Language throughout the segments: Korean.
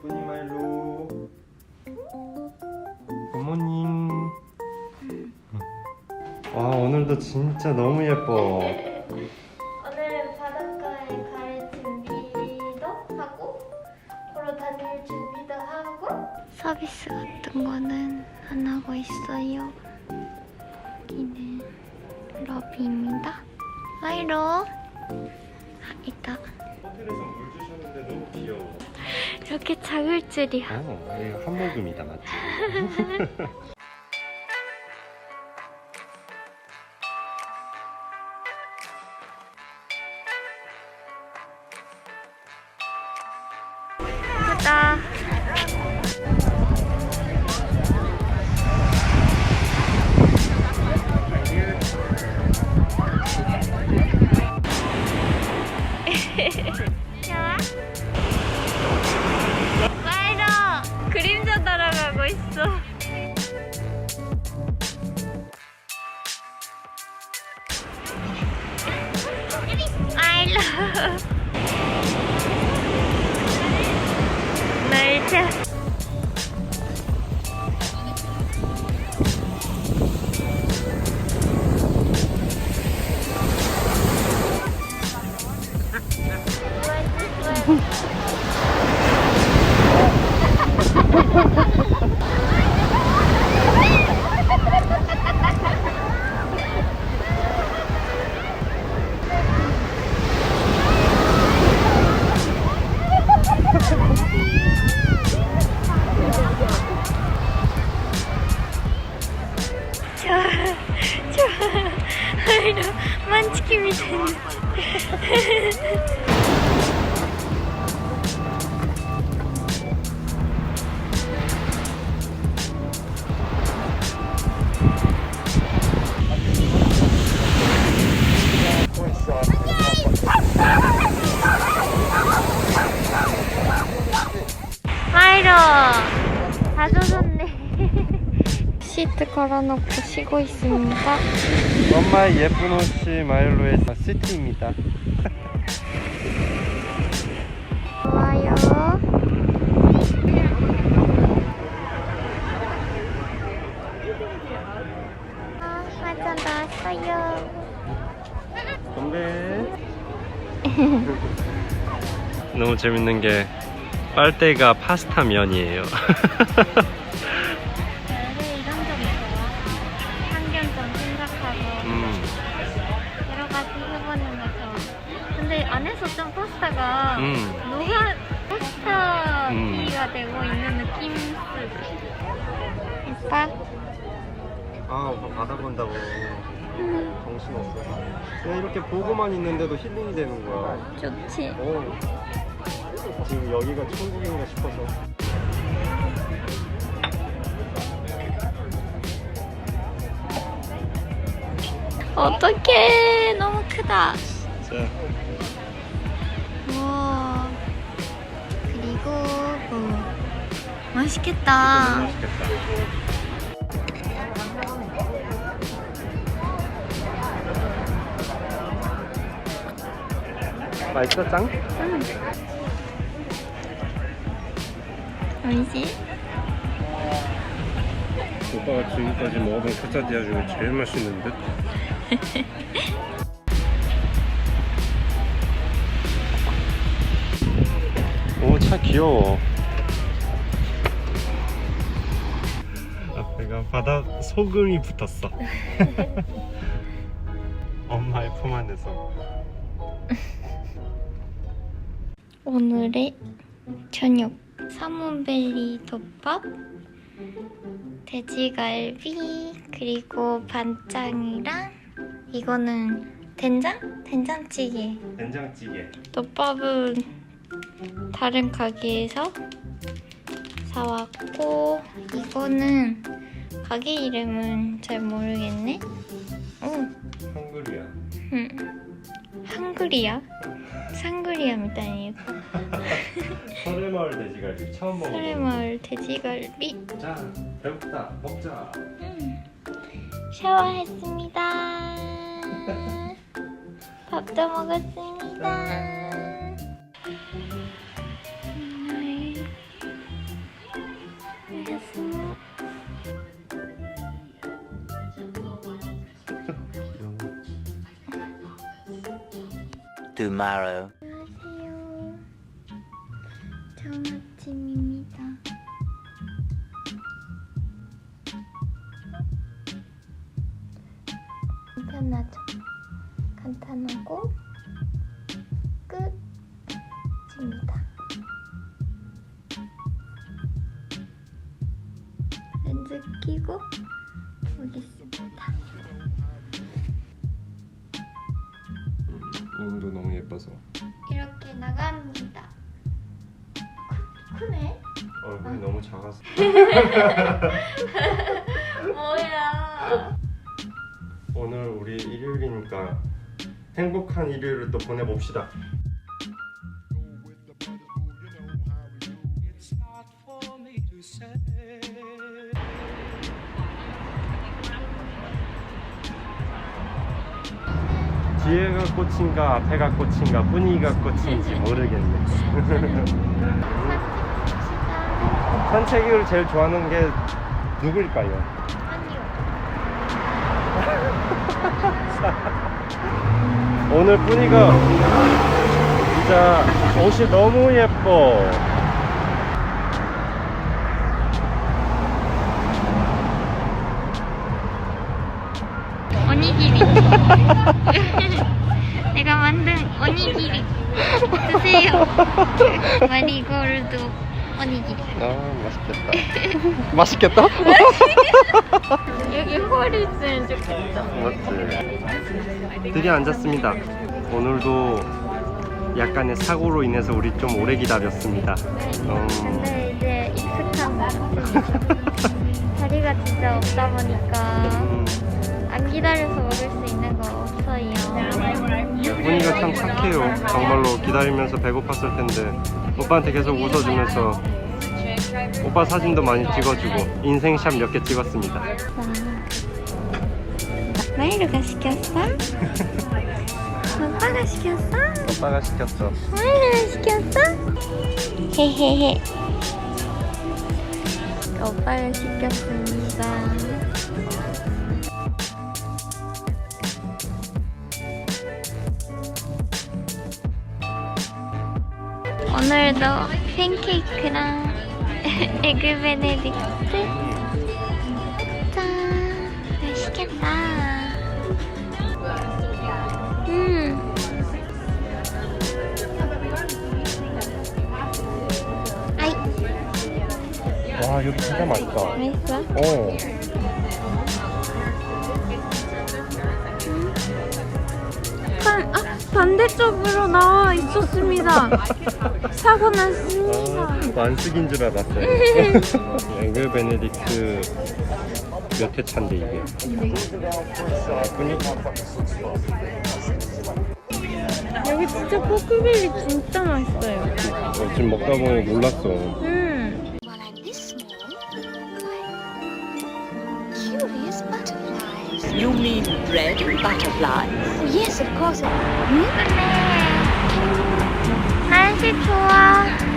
마일로 굿모닝 와 오늘도 진짜 너무 예뻐 오늘은 바닷가에 갈 준비도 하고 보러 다닐 준비도 하고 서비스 같은 거는 안 하고 있어요. 여기는 러비입니다. 마이로 아, 있다. 호텔에서 물 주셨는데 너무 귀여워 이렇게 작을 줄이야. 어 이거 한 모금이다 맞지? 가자. 시트 걸어놓고 쉬고 있습니다. 엄마의 예쁜 옷이 마일로의 시티입니다 좋아요. 아, 맞아 나왔어요. 건배 너무 재밌는 게 빨대가 파스타 면이에요 가지 해보는 거 좋아. 근데 안에서 좀 파스타가 음. 누가 파스타 음. 피가 되고 있는 느낌. 오빠? 아 오빠 바다 본다고 정신 없어 그냥 이렇게 보고만 있는데도 힐링이 되는 거야 좋지. 어. 지금 여기가 천국인가 싶어서 어떡해. 너무 크다. 자 우와. 그리고 뭐. 맛있겠다. 맛있겠다 맛있어 짱? 음. 맛있지? 오빠가 지금까지 먹어본 카사디아 중에 제일 맛있는 듯? 차 귀여워. 앞에가 바다 소금이 붙었어. 엄마의 품 안에서. 오늘의 저녁 사문벨리 덮밥 돼지갈비 그리고 반짱이랑 이거는 된장? 된장찌개 된장찌개. 덮밥은 다른 가게에서 사왔고 이거는 가게 이름은 잘 모르겠네. 오. 한글이야. 응 한글이야? 상글이야 미다니 서래마을 돼지갈비 처음 먹어 서래마을 돼지갈비. 자 배고프다. 먹자. 음. 샤워했습니다. 밥도 먹었습니다. Tomorrow. 안녕하세요. 좋은 아침입니다. 간편하죠. 간단하고 끝입니다. 렌즈 끼고 보겠습니다. 오늘도 너무 예뻐서 이렇게 나갑니다. 크, 크네? 얼굴이 너무 작아서 뭐야? 오늘 우리 일요일이니까 행복한 일요일을 또 보내봅시다 뒤에가 꽃인가 앞에가 꽃인가 분위기가 꽃인지 모르겠네. 산책을 제일 좋아하는 게 누굴까요? 오늘 분위기가 진짜 옷이 너무 예뻐 오니기리. 내가 만든 오니기리. 드세요. 마리골드 오니기리. 아 맛있겠다 맛있겠다? 여기 홀이 있으면 좋겠다. 맞지 드디어 앉았습니다 오늘도 약간의 사고로 인해서 우리 좀 오래 기다렸습니다 음, 근데 이제 익숙한 것 같아요. 자리가 진짜 없다 보니까 음, 안 기다려서 먹을 수 있는 거 없어요. 분위기가 참 착해요 정말로 기다리면서 배고팠을 텐데 오빠한테 계속 웃어주면서 오빠 사진도 많이 찍어주고 인생샷 몇 개 찍었습니다 마이루가 시켰어? 오빠가 시켰어? 오빠가 시켰어 마이루가 시켰어? 헤헤헤 오빠가 시켰습니다 오늘도 팬케이크랑 에그 베네딕트? 짠! 맛있겠다. 음. 아이. 와 여기 진짜 맛있다. 맛있어? 어 반, 아, 반대쪽으로 나와 있었습니다. 사고 났습니다. 아, 완숙인 줄 알았어요. 에그 베네딕트 몇 회 차인데 이게? 분위기 여기 진짜 포크빌리 진짜 맛있어요. 어, 지금 먹다 보니 몰랐어. 음 red butterfly? Oh, yes, of course. Hmm? 근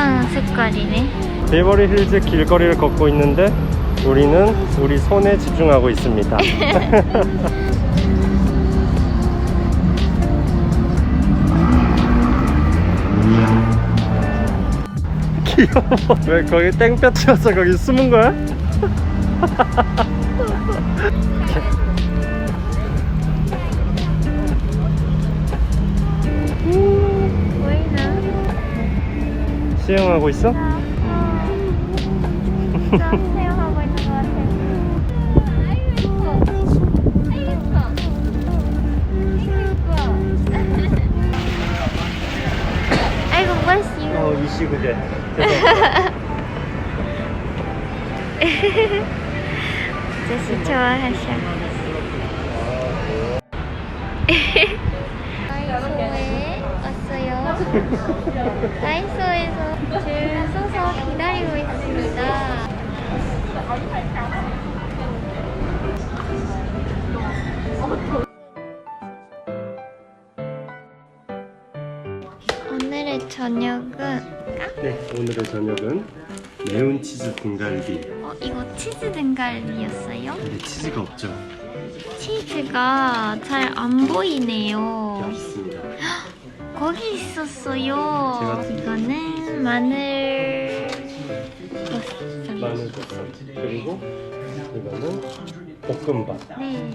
괜찮은 색깔이네. 베이버리 힐즈 길거리를 걷고 있는데 우리는 우리 손에 집중하고 있습니다 귀여워 왜 거기 땡볕 치워서 거기 숨은 거야? 수영하고 있어? 아, 아. 수영하고 있는 것 같아. 아이고 멋있어. 어 이씨 그제. 제시 좋아하셔. 다이소에 왔어요. 다이소에서 줄 서서 기다리고 있습니다. 오늘의 저녁은 네, 오늘의 저녁은 매운 치즈 등갈비. 어, 이거 치즈 등갈비였어요? 근데 치즈가 없죠. 치즈가 잘 안 보이네요. 거기 있었어요. 제가- 이거는 마늘 버섯. 마늘 버섯 그리고 이거는 볶음밥. 네.